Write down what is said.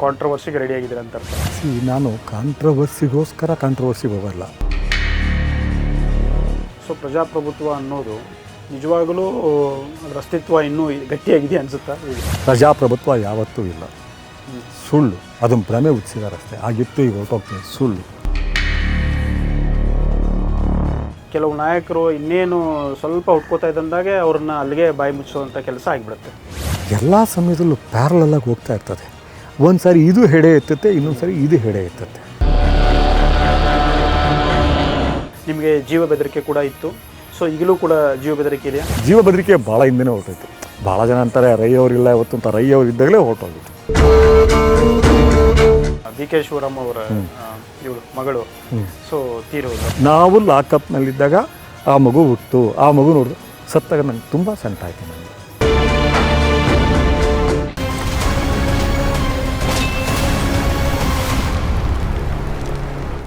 ಕಾಂಟ್ರವರ್ಸಿಗೆ ready ಆಗಿದ್ದೀರ ಅಂತ ಅರ್ಥ. C ನಾನು ಕಾಂಟ್ರವರ್ಸಿಗೋಸ್ಕರ ಕಾಂಟ್ರವರ್ಸಿಗೆ ಹೋಗಲ್ಲ. ಸೊ ಪ್ರಜಾಪ್ರಭುತ್ವ ಅನ್ನೋದು ನಿಜವಾಗಲೂ ಅದರ ಅಸ್ತಿತ್ವ ಇನ್ನೂ ಗಟ್ಟಿಯಾಗಿದೆ ಅನಿಸುತ್ತಾ? ಪ್ರಜಾಪ್ರಭುತ್ವ ಯಾವತ್ತೂ ಇಲ್ಲ. ಸುಳ್ಳು. ಅದನ್ನು ಭ್ರಮೆ ಹುಟ್ಟಿಸಿದಾರೆ ಅಷ್ಟೇ. ಆಗಿತ್ತು ಈಗ ಹೊರಟೋಗ್ತೀನಿ ಸುಳ್ಳು. ಕೆಲವು ನಾಯಕರು ಇನ್ನೇನು ಸ್ವಲ್ಪ ಹುಟ್ಕೋತಾ ಇದ್ದಂದಾಗೆ ಅವ್ರನ್ನ ಅಲ್ಲಿಗೆ ಬಾಯಿ ಮುಚ್ಚುವಂಥ ಕೆಲಸ ಆಗಿಬಿಡುತ್ತೆ. ಎಲ್ಲ ಸಮಯದಲ್ಲೂ ಪ್ಯಾರಲಾಗಿ ಹೋಗ್ತಾ ಇರ್ತದೆ. ಒಂದು ಸಾರಿ ಇದು ಹೆಡೆ ಎತ್ತುತ್ತೆ ಇನ್ನೊಂದು ಸಾರಿ ಇದು ಹೆಡೆ ಎತ್ತುತ್ತೆ. ನಿಮಗೆ ಜೀವ ಬೆದರಿಕೆ ಕೂಡ ಇತ್ತು. ಸೊ ಈಗಲೂ ಕೂಡ ಜೀವ ಬೆದರಿಕೆ ಇದೆಯಾ? ಜೀವ ಬೆದರಿಕೆ ಭಾಳ ಹಿಂದೆನೇ ಹೊರಟೋಯ್ತು ಭಾಳ ಜನ ಅಂತಾರೆ ರೈ ಅವರಿಲ್ಲ ಇವತ್ತು ಅಂತ. ರೈ ಅವ್ರು ಇದ್ದಾಗಲೇ ಹೊರಟೋಗಿತ್ತು. ಡಿ ಕೆ ಶಿವರಾಮ್ ಅವರ ಇವಳು ಮಗಳು. ಸೊ ತೀರೋದು ನಾವು ಲಾಕಪ್ನಲ್ಲಿದ್ದಾಗ ಆ ಮಗು ಹುಟ್ಟು. ಆ ಮಗು ನೋಡಿದ್ರು ಸತ್ತಾಗ ನಂಗೆ ತುಂಬ ಸಂತ ಆಯಿತು ನನಗೆ.